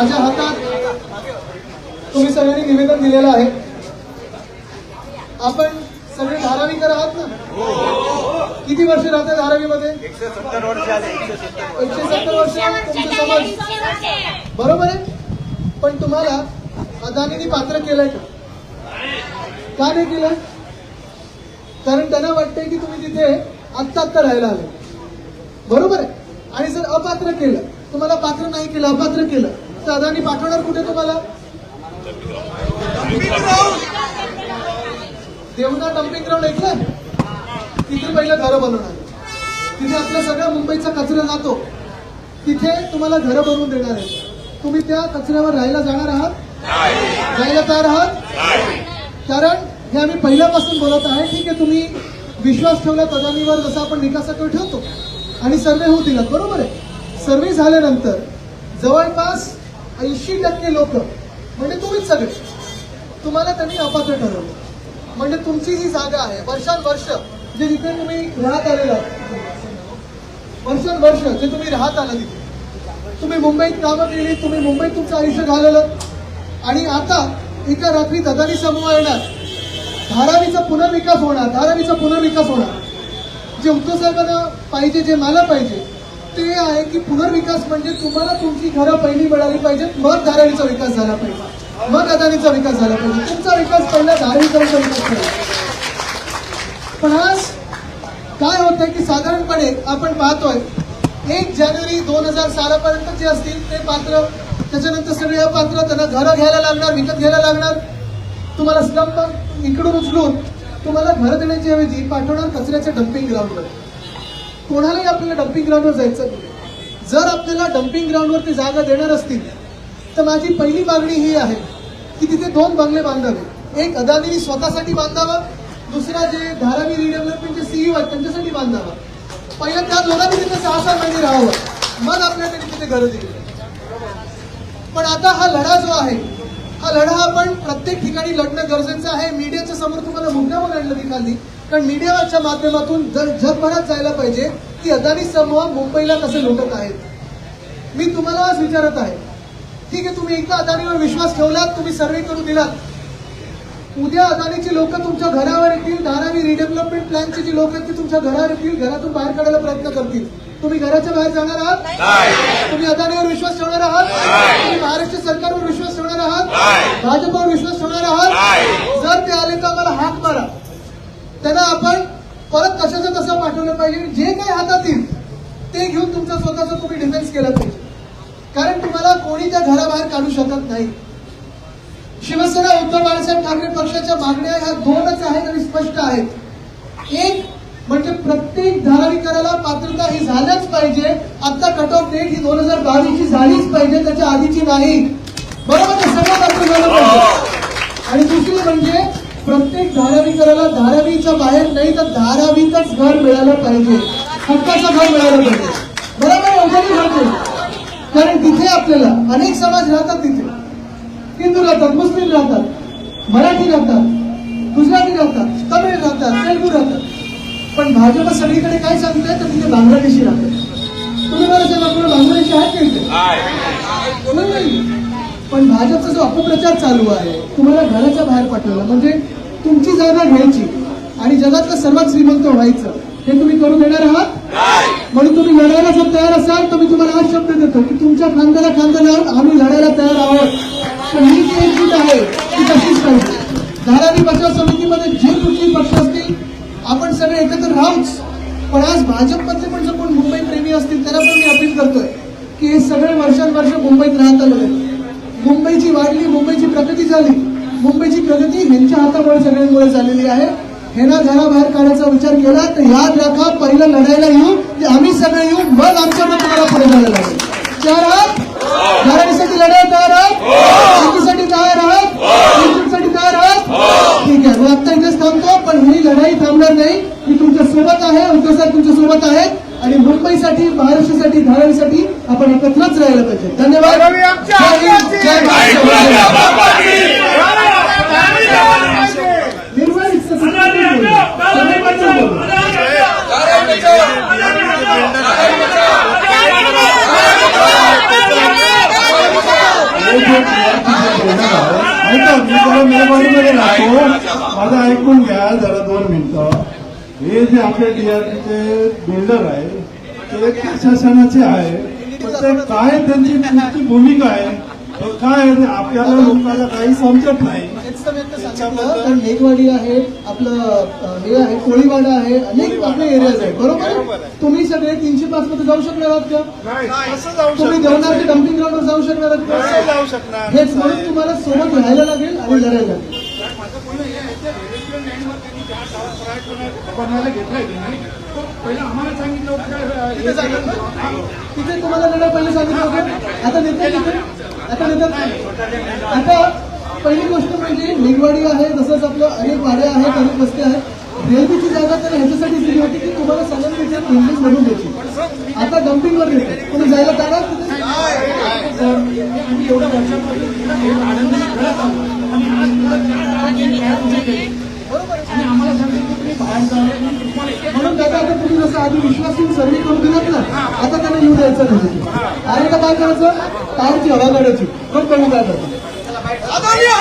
माझ्या हातात तुम्ही सगळ्यांनी निवेदन दिलेलं आहे. आपण सगळे धारावीकर आहात ना? किती वर्ष राहतात धारावीमध्ये? एकशे सत्तर वर्ष. तुमचं समाज. बरोबर आहे? पण तुम्हाला अदानीने पात्र केलंय का? का नाही केलं कारण त्यांना वाटतंय की तुम्ही तिथे आत्ता आत्ता राहायला आले. बरोबर आहे? आणि जर अपात्र केलं तुम्हाला पात्र नाही केलं अपात्र केलं तर अदानी पाठवणार कुठे तुम्हाला? देवना डम्पिंग ग्राउंड ऐकलं तिथे पहिलं घरं बनवणार. तिथे आपला सगळा मुंबईचा कचरा जातो. तिथे तुम्हाला घरं बनवून देणार आहे. तुम्ही त्या कचऱ्यावर राहायला जाणार आहात? जायला तयार आहात? कारण हे आम्ही पहिल्यापासून बोलत आहे ठीक आहे तुम्ही विश्वास ठेवला अदानीवर जसं आपण विकासाकडे ठेवतो. आणि सर्वे होऊ दिलात बरोबर आहे. सर्वे झाल्यानंतर जवळपास ऐंशी टक्के लोक म्हणजे तुम्हीच सगळे. तुम्हाला त्यांनी अपात्र ठरवलं. म्हणजे तुमची ही जागा आहे. वर्षानुवर्ष जे जिथे तुम्ही राहत आलेला वर्षानुवर्ष जे तुम्ही राहत आला तिथे. तुम्ही मुंबईत कामं केली तुम्ही मुंबईत तुमचं आयुष्य घालवलं. आणि आता एका रात्री ददानी समूह येणार. धारावीचा पुनर्विकास होणार. धारावीचा पुनर्विकास होणार. जे उद्धव साहेबांना पाहिजे जे मला पाहिजे ते आहे की पुनर्विकास म्हणजे तुम्हाला तुमची घरं पहिली मिळाली पाहिजेत मग धारावीचा विकास झाला पाहिजे. मग अदानीचा विकास झाला पाहिजे. तुमचा विकास पहिला धारावीचा विकास पाहिजे. पण आज काय होतंय की साधारणपणे आपण पाहतोय एक जानेवारी दोन हजार सालापर्यंत जे असतील ते पात्र त्याच्यानंतर सगळे अपात्र त्यांना घरं घ्यायला लागणार विकत घ्यायला लागणार. तुम्हाला स्लंप इकडून उचलून तुम्हाला घरं देण्याच्या ऐवजी पाठवणार कचऱ्याच्या डम्पिंग ग्राउंडवर. कोणालाही आपल्याला डम्पिंग ग्राउंडवर जायचं नाही जर आपल्याला डम्पिंग ग्राउंडवरती जागा देणार असतील तर माझी पहिली मागणी ही आहे की तिथे दोन बंगले बांधावे. एक अदानी स्वतःसाठी बांधावं दुसरा जे धारावी रिडेव्हलपमेंटचे सीईओ आहेत त्यांच्यासाठी बांधावा. पहिल्या त्या दोघांनी तिथे सहा सहा महिने राहावं. मग आपल्याला त्यांनी तिथे घर दिली. पण आता हा लढा जो आहे हा लढा आपण प्रत्येक ठिकाणी लढणं गरजेचं आहे. मीडियाच्या समोर तुम्हाला मुद्द्यावर आणलं मी खाली. कारण मीडियाच्या माध्यमातून जर जगभरात जायला पाहिजे की अदानी समूह मुंबईला कसे लुटत आहेत? मी तुम्हाला आज विचारत आहे. ठीक आहे तुम्ही एकदा अदानीवर विश्वास ठेवलात तुम्ही सर्वे करून दिलात. उद्या अदानीची लोक तुमच्या घरावर येतील धारावी रिडेव्हलपमेंट प्लॅनची जी लोक आहेत ती तुमच्या घरावर येतील घरातून बाहेर काढायला प्रयत्न करतील. तुम्ही घराच्या बाहेर जाणार आहात? तुम्ही अदानीवर विश्वास ठेवणार आहात? तुम्ही महाराष्ट्र सरकारवर विश्वास ठेवणार आहात? भाजपवर विश्वास ठेवणार आहात? जर ते आले तर आम्हाला हाक मारा. त्यांना आपण परत कशाचं तसं पाठवलं पाहिजे? जे काही हातात येईल ते घेऊन तुमचा स्वतःचा तुम्ही डिफेन्स केला पाहिजे. कारण तुम्हाला कोणी त्या घराबाहेर काढू शकत नाही. शिवसेना उद्धव बाळासाहेब ठाकरे पक्षाच्या मागण्या ह्या दोनच आहेत आणि स्पष्ट आहेत. एक म्हणजे प्रत्येक धारावीकराला पात्रता ही झाल्याच पाहिजे. आता कट ऑफ डेट ही दोन हजार बावीसची झालीच पाहिजे त्याच्या आधीची नाही. बरोबर सगळं पाहिजे. आणि दुसरी म्हणजे प्रत्येक धारावीकराला धारावीच्या बाहेर नाही तर धारावीतच घर मिळालं पाहिजे. हक्काचं घर मिळालं पाहिजे. बरोबर अवघडी उजाली कारण तिथे आपल्याला अनेक समाज राहतात तिथे. हिंदू राहतात मुस्लिम राहतात मराठी राहतात गुजराती राहतात तमिळ राहतात तेलगू राहतात. पण भाजप सगळीकडे काय सांगताय? तर तिथे बांगलादेशी राहतात. तुम्ही मला सांगा आपल्याला बांगलादेशी आहेत का इथे? नाही, पण भाजपचा जो अपप्रचार चालू आहे तुम्हाला घराच्या बाहेर पाठवलं म्हणजे तुमची जागा घ्यायची. आणि जगातलं सर्वात श्रीमंत व्हायचं. हे तुम्ही करून देणार आहात? म्हणून तुम्ही लढायला जर तयार असाल तर मी तुम्हाला हा शब्द देतो की तुमच्या खांद्याला खांदा लावून आम्ही लढायला तयार आहोत. पण ही जी एकजूट आहे ती तशीच पाहिजे. धारावी बचाव समितीमध्ये जे कुठली पक्ष असतील आपण सगळे एकत्र राहूच. पण आज भाजपमधले पण जर कोण मुंबई प्रेमी असतील त्यांना पण मी अपील करतोय की हे सगळे वर्षानुवर्ष मुंबईत राहत आलेले आहेत. मुंबईची वाढली मुंबईची प्रगती झाली. मुंबईची प्रगती ह्यांच्या हातामुळे सगळ्यांमुळे झालेली आहे. ह्यांना घरा बाहेर काढायचा विचार केला तर ह्या राखा पहिलं लढायला येऊ की आम्ही सगळे येऊ मग आमच्या तुम्हाला पुढे जायला लागेल. चार आहात? घराण्यासाठी लढायला तयार आहात? शेतीसाठी तयार आहात? युट्यूबसाठी तयार आहात? ठीक आहे मग आत्ता इथेच थांबतो पण ही लढाई थांबणार नाही. मी तुमच्यासोबत आहे उद्धव तुमच्यासोबत आहेत. आणि मुंबईसाठी महाराष्ट्रासाठी धारणीसाठी आपण एकत्रच राहिलं पाहिजे. धन्यवाद. जे आपले डीआरपीचे बिल्डर आहे ते प्रशासनाचे आहे पण ते काय त्यांची भूमिका आहे काय आपल्याला लोकांना काही समजत नाही. हेच तर मी आता सांगितलं तर लेकवाडी आहे आपलं हे आहे कोळीवाडा आहे अनेक आपले एरियाज आहेत बरोबर आहे? तुम्ही सगळे तीनशे पाच मध्ये जाऊ शकणार आहात का? तुम्ही देवनारच्या डम्पिंग ग्राउंडवर जाऊ शकणार आहात का? जाऊ शकणार. हेच म्हणून तुम्हाला सोबत राहायला लागेल आणि लढायला लागेल. बनवायला घेतलंय त्यांनी पहिलं आम्हाला सांगितलं होतं काय तिथे तुम्हाला लढा पहिले सांगितलं होतं? आता नेते आता नेतात आता पहिली गोष्ट म्हणजे निगवाडी आहे तसंच आपलं अनेक वाड्या आहेत अनेक वस्त्या आहेत रेल्वेची जागा तर ह्याच्यासाठी दिली होती की तुम्हाला तिथे बिल्डिंग बनवून द्यायची. आता डम्पिंगवर देते तुम्ही जायला तयार आहात तिथे? म्हणून दादा आता तुम्ही जसं आधी विश्वास ठेवून सर्वे करून दिलात ना आता त्यांना येऊ द्यायचं नाही आणि आता काय करायचं टायरची हवा काढायची मग कमी काय करतो